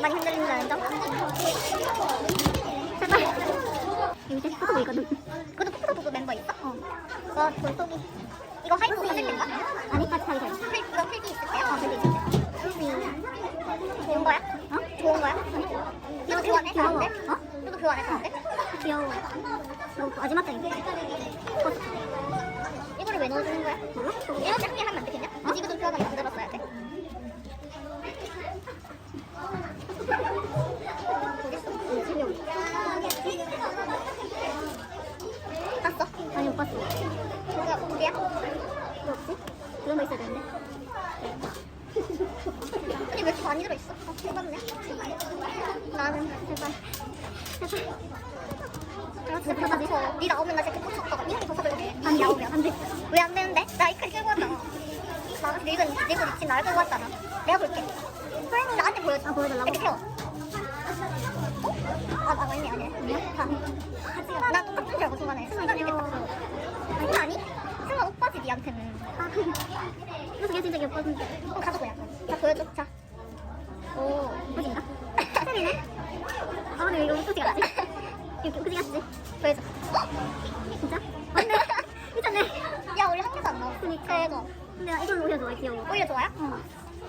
많이 흔들린다는 점. 제발. 여기 제 포토 보이거든. 그것도 푸푸푸푸 멤버 있어? 어. 와, 돌속이. 이거 하이프 사실 텐가? 아니, 같이 자기 잘. 필, 이거 필기 있을 때요? 어, 필기 있을 때. 좋은 거야? 어? 좋은 거야? 너도 교환해? 귀여워. 사람들? 어? 너도 교환해, 사람들? 귀여워. 너무 마지막 장인데. 어, 이거를 왜 넣어주는 거야? 몰라? 이렇게 한개 하면 안 되겠냐? 어? 이것도 교환을 만들었어야 돼. 땄어? 아니, 못 봤어. 뭐야, 우리야? 뭐 없지? 그런 거 있어야 되는데. 아니, 왜 이렇게 많이 들어있어? 아, 해봤네. 나는, 제발. 제발. 아, 진짜 편하지? 네 나오면 나 진짜 꽂혔다가 이름이 더. 안 돼. 나오면. 안 돼. 왜 안 되는데? 나 이클 끌고 왔잖아. 나 늙은, 늙은 미친 나를 끌고 왔잖아. 내가 볼게. 그래, 나한테 보여줘. 아, 보여달라고? 이렇게 세워. 어? 아, 나 아니네, 아니네. 아니야? 다. 나 똑같 알고 순간에. 순간 이렇게 딱. 아니, 아니. 순간 오빠지, 니한테는. 아, 그래서 걔 진짜 귀엽거든. 어, 가져보야. 자, 보여줘. 자. 오. 그지인가? 세리네. 아, 근데 왜 이거 그지 같지? 이거 그지 같지? 보여줘. 진짜? 맞네. 미쳤네. 야, 우리 한 개도 안 나왔어. 그니까. 대박. 근데 나 이걸 오히려 좋아해, 귀여워. 오히려 좋아요? 어.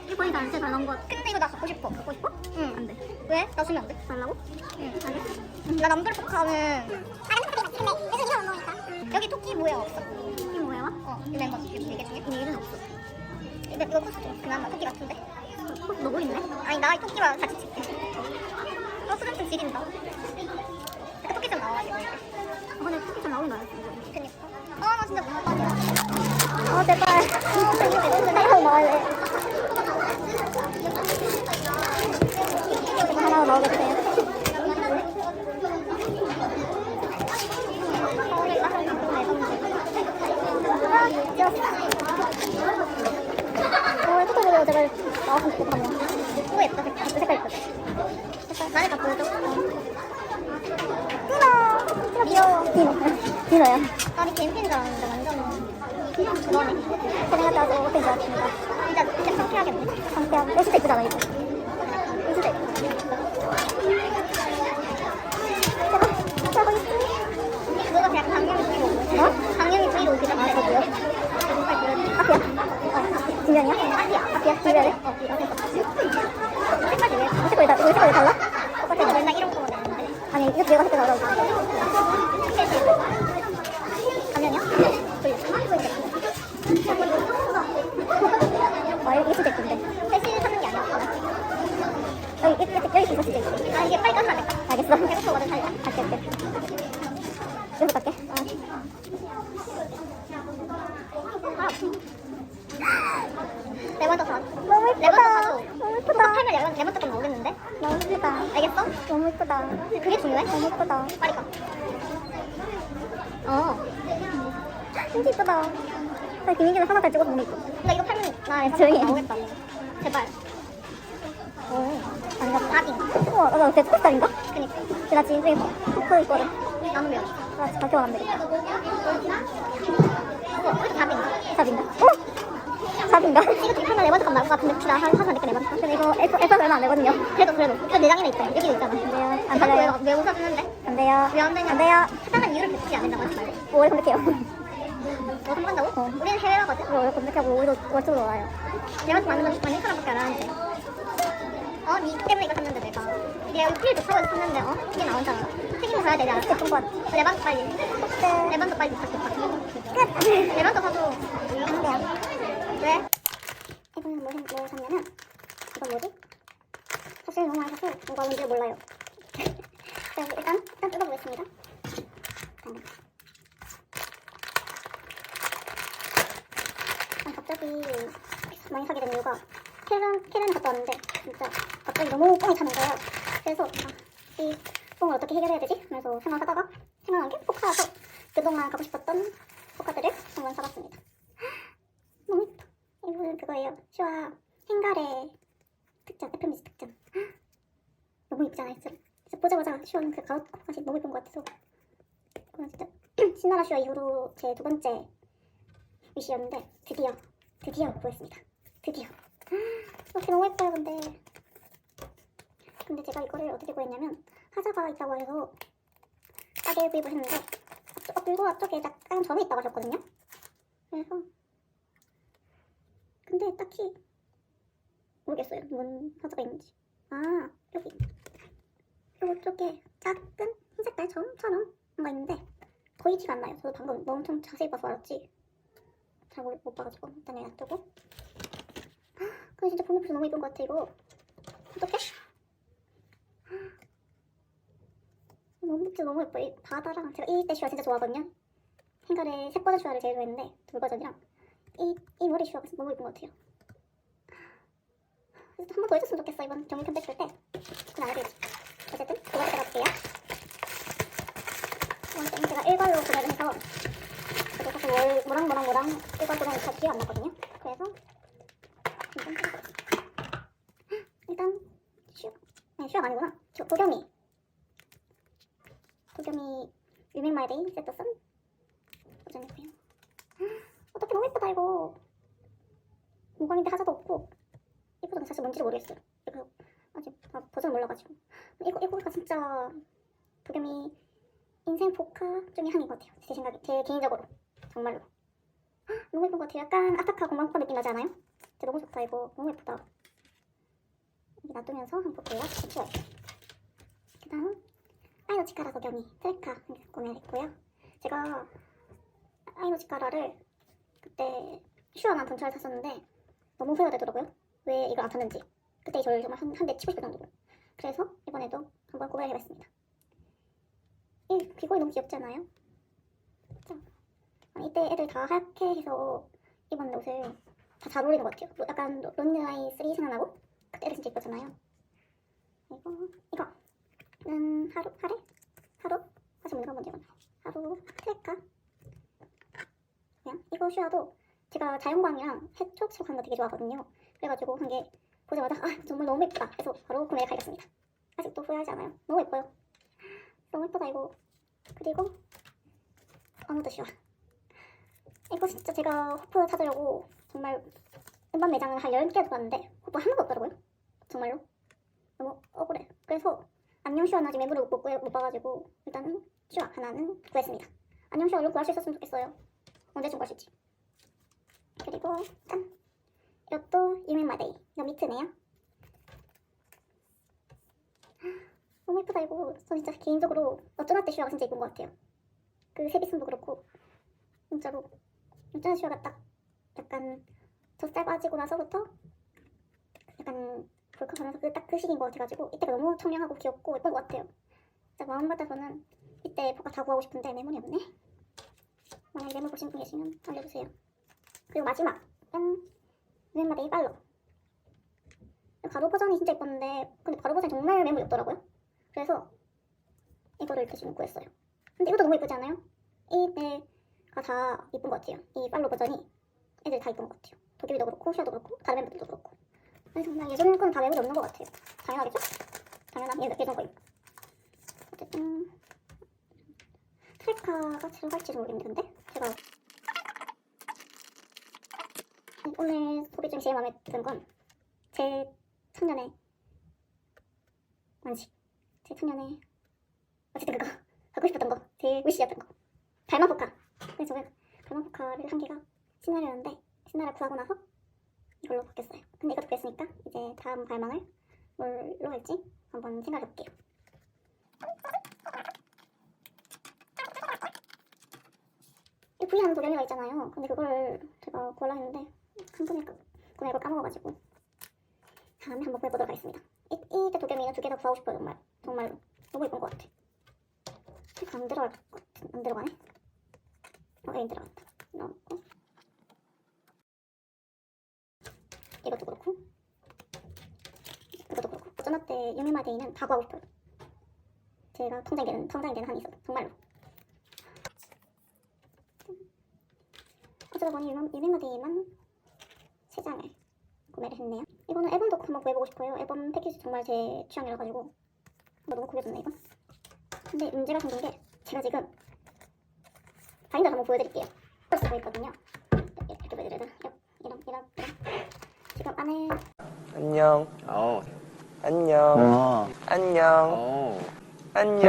이거 보니까 진짜 잘 나온 것 같아. 근데 이거 나 갖고 싶어. 갖고 싶어? 응. 안 돼. 왜? 나 주면 안 돼? 달라고? 응. 아니? 나 남들 포카는 여기 토끼 모양 없어. 이게 뭐야? 어, 이 멤버 여기 네개 중에. 이 얘는 없어. 근데 이거 코스 좀 그나마 토끼 같은데. 어, 너고 있네? 아니 나이 토끼랑 같이 찍게. 어, 스트레스 지린다. 그 토끼 좀 나와가지고. 아, 근데 잘 나오긴 나요. 그니까. 아, 나 진짜 못 빠져. 아, 제발. 이거 나와야 돼. 이거 하나 돼요? 어, 포토보다 제발 나왔으면 좋겠다. 오, 예쁘다. 색깔, 색깔 이쁘다. 색깔, 나를 갖고 보여줘. 띠나! 귀여워. 디노. 디노야. 나는 개인핀 줄 알았는데 완전 그러네. 와서 어떤 줄 알았습니다. 진짜 진짜 상쾌하겠네. 상쾌하고. 옷도 예쁘잖아, 이거. 옷도 예쁘 제발, 제발 이쁘 그거가 그냥 강령이 브이로그. 어? 강령이 브이로그가 말해서 보여. 앞이야. 어, 뒷면이야? 앞이야. 앞이야. 뒷면에? 어, 앞에 색깔이 왜? 어, 색깔이 다, 이거 색깔이 달라? 똑같아. 맨날 이런 거만 내는데. 내가 색깔 달라고. 가면이요? 와, 여기 있을 때 근데. 패시 사는 게 아니었구나. 여기, 여기, 여기, 여기 있을 때 있어. 아, 이게 빨리 끝나 될까? 알겠어. 거거든, 살짝. 갈게, 갈게. 여기서 갈게. 아. 레몬 더 사. 너무 예쁘다. 레몬 더 사줘. 너무 예쁘다. 팔면 레몬, 레몬 조금 나오겠는데? 너무 예쁘다. 알겠어? 너무 예쁘다. 그게 중요해? 너무 예쁘다. 빨리 가. 어. 진짜 예쁘다. 나 김민기는 하나 잘 찍어서 너무 예뻐. 나 이거 팔면 나 조용히 해. 나오겠다. 제발. 오. 아닌가 봐. 아빙. 우와, 나 그때 초코살인가? 그니까. 근데 나 지금 초코 있거든. 왜? 나 기억 안 되겠다. 우와, 이거 답인가? 답인가? 어? 답인가? 이거 되게 하나 레몬 값 나올 것 같은데 나 한, 한산 내게 레몬 근데 이거 에프, 에프 얼마 안 되거든요. 그래도 그래도. 이거 내장에는 있다. 여기도 있잖아. 안 돼요. 안 돼요. 왜 웃어주는데? 안 돼요. 왜 안 되냐 안 돼요. 하다는 이유를 배치지 않는다고 하지 말래 오래 검색해요. 뭐 검색한다고? 어. 우리는 해외라거든? 오래 검색하고 우리도 월초로 와요. 레몬 만드는 만든 사람밖에 안 하는데. 어? 니 때문에 이거 샀는데 내가. 내가 이거 필드 사고 샀는데 어? 이게 나온잖아 책임을 져야 되지 않았어? 그건 레몬도 빨리. 레몬도 빨리 부탁해. 끝. 레몬도 사줘. 안 돼요. 왜? 뭐, 뭐 샀냐면 이건 뭐지? 사실 너무 많이 사서 뭐가 뭔지 몰라요 자 일단 일단 뜯어보겠습니다 잠깐만. 아니 갑자기 많이 사게 된 이유가 캐런 캐런 갔다 왔는데 진짜 갑자기 너무 뽕이 차는 거예요 그래서 아, 이 뽕을 어떻게 해결해야 되지? 그래서 생각하다가 생각한 게 포카여서 그동안 가고 싶었던 포카들을 한번 사봤습니다 그거예요. 슈아 행가래 특전, FMC 특전. 너무 예쁘잖아요, 진짜. 보자마자 슈아는 그 가옷까지 너무 예쁜 것 같아서. 그건 진짜 신나라 슈아 이후로 제 두 번째 위시였는데 드디어 드디어 구했습니다. 드디어. 이렇게 너무 예뻐요, 근데. 근데 제가 이거를 어떻게 구했냐면 하자가 있다고 해서 싸게 구입을 했는데 앞쪽, 어, 그리고 앞쪽에 약간 점이 있다고 하셨거든요. 그래서 근데 딱히 모르겠어요. 뭔 하자가 있는지. 아 여기 요 쪽에 작은 흰색깔 점처럼 뭔가 있는데 보이지가 않나요. 저도 방금 너무 엄청 자세히 봐서 알았지. 잘못 봐가지고 일단 여기 놔두고. 근데 진짜 보면 너무 예쁜 것 같아 이거. 어떡해? 너무 진짜 너무 예뻐. 이 바다랑 제가 이때 슈아 진짜 좋아하거든요. 생가의 색 버전 슈아를 제일 좋아했는데 둘 버전이랑 이, 이 머리 진짜 너무 예쁜 것 같아요. 그래서 한번 더 해줬으면 좋겠어 이번 경기 편집할 때. 그건 안 되지. 어쨌든 두 번째 갈게요. 두 번째는 제가 일괄로 구매를 해서 저도 사실 뭘 뭐랑 뭐랑 뭐랑 일괄로는 잘 기억 안 나거든요. 그래서 일단. 일단 슈, 아니 슈가 아니구나. 저 도겸이. 도겸이 유명말데이 세트선 버전이고요. 어떻게 너무 예쁘다 이거. 무광인데 하자도 없고 이 버전 사실 뭔지 모르겠어요. 이거 아직 아, 버전 몰라가지고 이거 이거가 진짜 도겸이 인생 포카 중에 한인 것 같아요. 제 생각에 제 개인적으로 정말로 헉, 너무 예쁜 것 같아요. 약간 아타카 공방포 느낌 나지 않아요? 진짜 너무 좋다 이거 너무 예쁘다. 여기 놔두면서 한번 볼게요. 치워요. 그 다음 아이노 치카라 도겸이 트레카 구매했고요. 제가 아이노 치카라를 그때 슈어난 본체를 샀었는데 너무 후회가 되더라고요. 왜 이걸 안 샀는지. 그때 저를 정말 한 대 치고 싶을 정도로. 그래서 이번에도 한번 구매를 해봤습니다. 이 귀걸이 너무? 자, 아니, 이때 애들 다 하얗게 해서 입었는데 옷을 다 잘 어울리는 것 같아요. 로- 약간 로- 론드아이 3 생각나고 그때 애들 진짜 이뻤잖아요. 그리고 이거는 하루? 하래? 하루? 다시 뭔가 뭔지 몰라요. 하루 트레카 그냥 이거 슈아도 제가 자연광이랑 해촉촉한 거 되게 좋아하거든요. 그래가지고 한 게 보자마자 아 정말 너무 예쁘다 해서 바로 구매를 가겠습니다. 아직도 후회하지 않아요. 너무 예뻐요. 너무 예쁘다 이거. 그리고 아무도 싫어. 이거 진짜 제가 호프 찾으려고 정말 음반 매장을 한 10개 들어갔는데 호프 하나도 없더라고요. 정말로. 너무 억울해. 그래서 안녕 슈아 아직 매물을 못, 못 봐가지고 일단은 슈아 하나는 구했습니다. 안녕 슈아를 구할 수 있었으면 좋겠어요. 구할 수 있지? 그리고 짠! 이것도 유명마데이. 이거 미트네요. 너무 예쁘다 이거. 저 진짜 개인적으로 어쩌나 때 슈아가 진짜 예쁜 것 같아요. 그 세비슨도 그렇고 진짜로 어쩌나 슈아가 딱 약간 젖살 빠지고 나서부터 약간 불컷하면서 그딱그 시기인 것 같아가지고 이때가 너무 청량하고 귀엽고 예쁜 것 같아요. 진짜 마음 같아서는 이때 포카 다 구하고 싶은데 매물이 없네. 만약에 매물 보신 분 계시면 알려주세요. 그리고 마지막 은 유명마데 이 빨로 가로 버전이 진짜 예뻤는데 근데 가로 버전이 정말 매물이 없더라고요. 그래서 이거를 이렇게 지금 구했어요. 근데 이것도 너무 예쁘지 않아요? 이때가 다 예쁜 것 같아요. 이 팔로 버전이 애들 다 예쁜 것 같아요. 도겸이도 그렇고 슈아도 그렇고 다른 멤버들도 그렇고. 근데 정말 예전 거는 다 매물이 없는 것 같아요. 당연하겠죠? 당연한 예- 예전 거임. 어쨌든 트레카가 들어갈지 모르겠는데 제가 오늘 소비 중에 제일 마음에 드는 건 제 청년의 완식. 제 청년의 어쨌든 그거. 갖고 싶었던 거. 제일 위시였던 거. 달마 포카. 그래서 저는 달마 포카를 한 개가 신나려는데 신나를 구하고 나서 이걸로 바뀌었어요. 근데 이것도 구했으니까 이제 다음 발망을 뭘로 할지 한번 생각해볼게요 V하는 도겸이가 있잖아요. 근데 그걸 제가 구하려 했는데 한 번에 그- 구매를 까먹어가지고 다음에 한번 구해보도록 하겠습니다. 이, 이때 도겸이는 두 개 다 구하고 싶어요. 정말 정말로 너무 예쁜 것 같아. 이거 안 들어갈 것 같은 안 들어가네? 어 여기 들어갔다. 넣고. 이것도 그렇고. 이것도 그렇고. 어쩌나 때 유미마데이는 다 구하고 싶어요. 제가 통장이 되는 통장이 되는 한이 있어도 정말로 어쩌다 보니 유미- 유미마데이만 세 장을 구매를 했네요 이거는 앨범도 한번 구해보고 싶어요 앨범 패키지 정말 제 취향이라 가지고 너무 구겨졌네 이건 근데 문제가 생긴 게 제가 지금 바인더 한번 보여드릴게요 쓰고 있거든요 이렇게 보여드려야 되나? 이런 이런 이런 지금 안에 안녕. 어, 안녕. 어. 안녕. 어. 안녕.